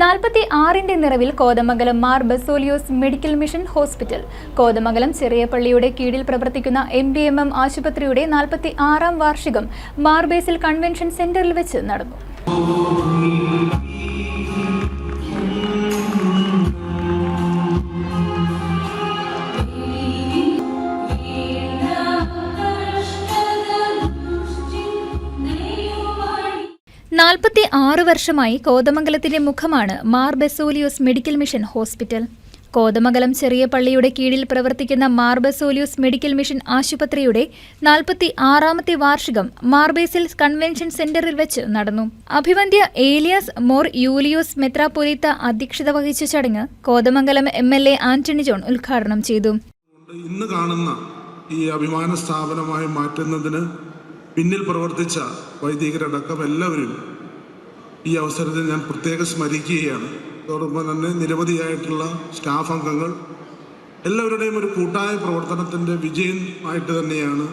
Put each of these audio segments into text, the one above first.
നാൽപ്പത്തി ആറിന്റെ നിറവിൽ Kothamangalam Mar Baselios medical mission hospital. Kothamangalam ചെറിയ പള്ളിയുടെ കീഴിൽ പ്രവർത്തിക്കുന്ന എം ഡി എം എം ആശുപത്രിയുടെ നാൽപ്പത്തി ആറാം വാർഷികം മാർബേസിൽ കൺവെൻഷൻ സെന്ററിൽ വെച്ച് നടന്നു. നാൽപ്പത്തി ആറ് വർഷമായി കോതമംഗലത്തിന്റെ മുഖമാണ് Mar Baselios medical mission hospital. Kothamangalam ചെറിയ പള്ളിയുടെ കീഴിൽ പ്രവർത്തിക്കുന്ന മാർ ബെസോലിയോസ് മെഡിക്കൽ മിഷൻ ആശുപത്രിയുടെ നാൽപ്പത്തി ആറാമത്തെ വാർഷികം മാർബേസിൽ കൺവെൻഷൻ സെന്ററിൽ വെച്ച് നടന്നു. അഭിവന്ധ്യ ഏലിയാസ് മോർ യൂലിയോസ് മെത്രാപൊലീത്ത അധ്യക്ഷത വഹിച്ച ചടങ്ങ് Kothamangalam M L A Antony John ഉദ്ഘാടനം ചെയ്തു. ഇന്ന് കാണുന്ന ഈ അഭിമാന സ്ഥാപനമായി മാറ്റുന്നതിന് പിന്നിൽ പ്രവർത്തിച്ച വൈദികരടക്കം എല്ലാവരും ഈ അവസരത്തിൽ ഞാൻ പ്രത്യേകം സ്മരിക്കുകയാണ്. അതോടൊപ്പം തന്നെ നിരവധിയായിട്ടുള്ള സ്റ്റാഫ് അംഗങ്ങൾ എല്ലാവരുടെയും ഒരു കൂട്ടായ പ്രവർത്തനത്തിന്റെ വിജയമായിട്ട് തന്നെയാണ്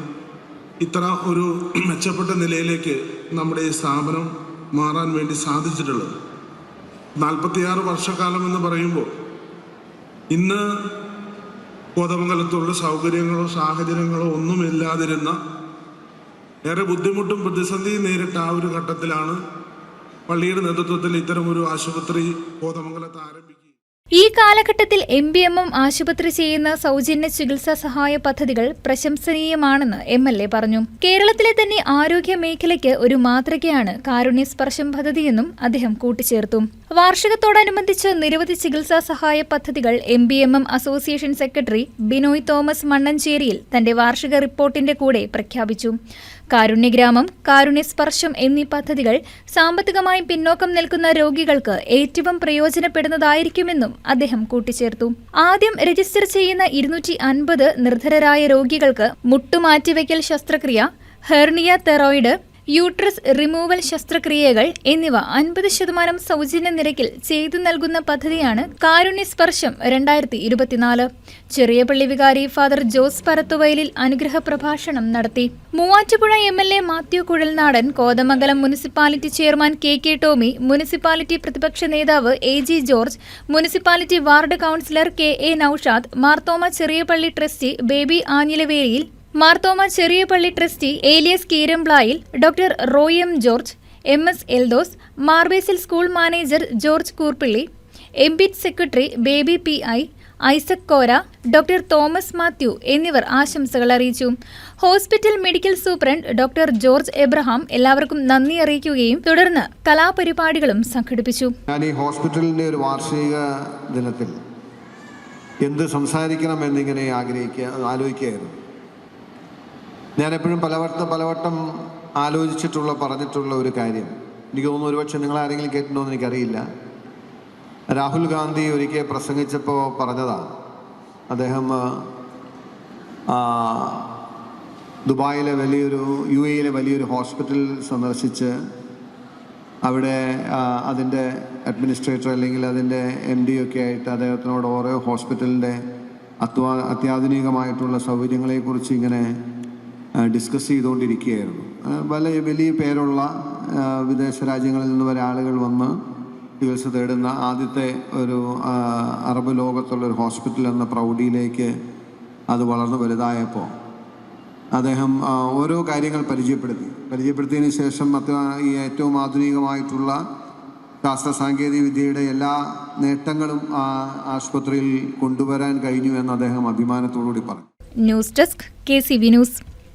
ഇത്ര ഒരു മെച്ചപ്പെട്ട നിലയിലേക്ക് നമ്മുടെ ഈ സ്ഥാപനം മാറാൻ വേണ്ടി സാധിച്ചിട്ടുള്ളത്. നാൽപ്പത്തിയാറ് വർഷക്കാലം എന്ന് പറയുമ്പോൾ ഇന്ന് കോതമംഗലത്തുള്ള സൗകര്യങ്ങളോ സാഹചര്യങ്ങളോ ഒന്നുമില്ലാതിരുന്ന ഏറെ ബുദ്ധിമുട്ടും പ്രതിസന്ധിയും നേരിട്ട ആ ഒരു ഘട്ടത്തിലാണ് പള്ളിയുടെ നേതൃത്വത്തിൽ ഇത്തരമൊരു ആശുപത്രി കോതമംഗലത്ത് ആരംഭിച്ചു ഈ കാലഘട്ടത്തിൽ എം ബി എം എം ആശുപത്രി ചെയ്യുന്ന സൗജന്യ ചികിത്സാ സഹായ പദ്ധതികൾ പ്രശംസനീയമാണെന്ന് എം എൽ എ പറഞ്ഞു. കേരളത്തിലെ തന്നെ ആരോഗ്യ മേഖലയ്ക്ക് ഒരു മാതൃകയാണ് കാരുണ്യ സ്പർശം പദ്ധതിയെന്നും അദ്ദേഹം കൂട്ടിച്ചേർത്തു. വാർഷികത്തോടനുബന്ധിച്ച് നിരവധി ചികിത്സാ സഹായ പദ്ധതികൾ M B M M association secretary Binoy Thomas മണ്ണഞ്ചേരിയിൽ തന്റെ വാർഷിക റിപ്പോർട്ടിന്റെ കൂടെ പ്രഖ്യാപിച്ചു. കാരുണ്യഗ്രാമം കാരുണ്യസ്പർശം എന്നീ പദ്ധതികൾ സാമ്പത്തികമായി പിന്നോക്കം നിൽക്കുന്ന രോഗികൾക്ക് ഏറ്റവും പ്രയോജനപ്പെടുന്നതായിരിക്കുമെന്നും അദ്ദേഹം കൂട്ടിച്ചേർത്തു. ആദ്യം രജിസ്റ്റർ ചെയ്യുന്ന ഇരുന്നൂറ്റി അൻപത് നിർധരരായ രോഗികൾക്ക് മുട്ടുമാറ്റിവയ്ക്കൽ ശസ്ത്രക്രിയ ഹെർണിയ തെറോയിഡ് യൂട്രസ് റിമൂവൽ ശസ്ത്രക്രിയകൾ എന്നിവ അൻപത് ശതമാനം സൗജന്യ നിരക്കിൽ ചെയ്തു നൽകുന്ന പദ്ധതിയാണ് കാരുണ്യസ്പർശം രണ്ടായിരത്തി ഇരുപത്തിനാല്. ചെറിയ പള്ളി വികാരി ഫാദർ ജോസ് പരത്തുവയലിൽ അനുഗ്രഹ പ്രഭാഷണം നടത്തി. Muvattupuzha M L A Mathew Kuzhalnadan Kothamangalam municipality chairman K K Tomy municipality പ്രതിപക്ഷ നേതാവ് A G George municipality ward councillor K A Naushad Marthoma Cheriyapally trustee Baby Anjilavelil Marthoma Cheriya Palli trustee Elias Keeramplayil doctor Roy M George M S Eldhose Marbasil school manager George Koorppilly MBIT secretary Baby P I Isaac Kora doctor Thomas Mathew എന്നിവർ ആശംസകൾ അറിയിച്ചു. Hospital medical superintendent doctor George Abraham എല്ലാവർക്കും നന്ദി അറിയിക്കുകയും തുടർന്ന് കലാപരിപാടികളും സംഘടിപ്പിച്ചു. ഞാൻ ഈ ഒരു വാർഷിക ദിനത്തിൽ എന്ത് സംസാരിക്കണം എന്നിങ്ങനെ ആഗ്രഹിക്കുക ആലോചിക്കുകയായിരുന്നു. ഞാൻ എപ്പോഴും പലവട്ടം പലവട്ടം ആലോചിച്ചിട്ടുള്ള പറഞ്ഞിട്ടുള്ള ഒരു കാര്യം. എനിക്ക് തോന്നുന്നു ഒരുപക്ഷെ നിങ്ങൾ ആരെങ്കിലും കേട്ടിട്ടുണ്ടോ എന്ന് എനിക്കറിയില്ല. രാഹുൽ ഗാന്ധി ഒരിക്കൽ പ്രസംഗിച്ചപ്പോൾ പറഞ്ഞതാണ് അദ്ദേഹം ദുബായിലെ വലിയൊരു യു എയിലെ വലിയൊരു ഹോസ്പിറ്റൽ സന്ദർശിച്ച് അവിടെ അതിന്റെ അഡ്മിനിസ്ട്രേറ്റർ അല്ലെങ്കിൽ അതിന്റെ എം ഡി ഒക്കെ ആയിട്ട് അദ്ദേഹത്തിനോട് ഓരോ ഹോസ്പിറ്റലിന്റെ അത്യാധുനികമായിട്ടുള്ള സൗകര്യങ്ങളെക്കുറിച്ച് ഇങ്ങനെ ഡിസ്കസ് ചെയ്തുകൊണ്ടിരിക്കുകയായിരുന്നു. പല വലിയ പേരുള്ള വിദേശ രാജ്യങ്ങളിൽ നിന്ന് വരെ ആളുകൾ വന്ന് ചികിത്സ തേടുന്ന ആദ്യത്തെ ഒരു അറബ് ലോകത്തുള്ള ഒരു ഹോസ്പിറ്റൽ എന്ന പ്രൗഢിയിലേക്ക് അത് വളർന്നു വലുതായപ്പോൾ അദ്ദേഹം ഓരോ കാര്യങ്ങൾ പരിചയപ്പെടുത്തി. പരിചയപ്പെടുത്തിയതിന് ശേഷം മറ്റ് ഈ ഏറ്റവും ആധുനികമായിട്ടുള്ള ശാസ്ത്ര സാങ്കേതിക വിദ്യയുടെ എല്ലാ നേട്ടങ്ങളും ആ ആശുപത്രിയിൽ കൊണ്ടുവരാൻ കഴിഞ്ഞു എന്ന് അദ്ദേഹം അഭിമാനത്തോടുകൂടി പറഞ്ഞു. News desk K C V news.